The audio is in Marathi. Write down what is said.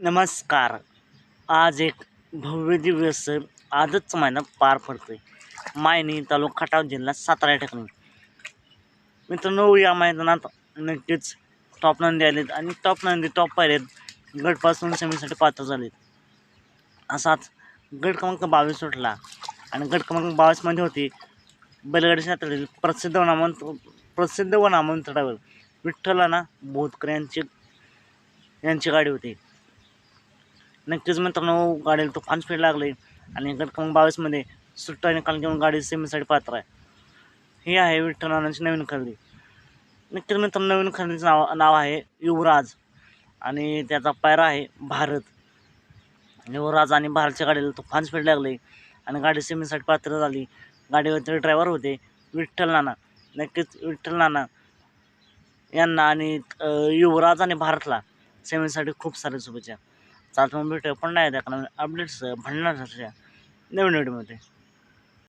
नमस्कार. आज एक भव्य दिवस आजच महिन्यात पार पडतोय. मायनी तालुका खटाव जिल्हा सातारा या ठिकाणी. मित्रांनो या मैदानात नक्कीच टॉप नंदी आलेत आणि टॉप नंदी टॉप पाहिलेत. गटपासून सेमीसाठी पात्र झालेत. असाच गट क्रमांक बावीस सुटला आणि गट क्रमांक बावीसमध्ये होती बैलगाडी क्षेत्रातील प्रसिद्ध वनामंत प्रसिद्ध व नामवंत विठ्ठलाना बोधकर यांची यांची गाडी होती. नक्कीच मित्रांनो गाडीला तुफान स्पीड लागले. आणि गट क्रमांक बावीसमध्ये सुट्टा निकाल घेऊन गाडी सेमीसाठी पात्र आहे ही आहे विठ्ठलानाची नवीन खरेदी. नक्कीच मित्रांनो नवीन खरेदीचं नाव नाव आहे युवराज. आणि त्याचा पायरा आहे भारत. युवराज आणि भारतच्या गाडीला तुफान स्पीड लागले. आणि गाडी सेमीसाठी पात्र झाली. गाडीवरचे ड्रायव्हर होते विठ्ठल नाना. नक्कीच विठ्ठल नाना यांना आणि युवराज आणि भारतला सेमीसाठी खूप सारे शुभेच्छा. चालतो मग पण नाही त्या अपडेट्स भंडणार नवीन व्हिडिओमध्ये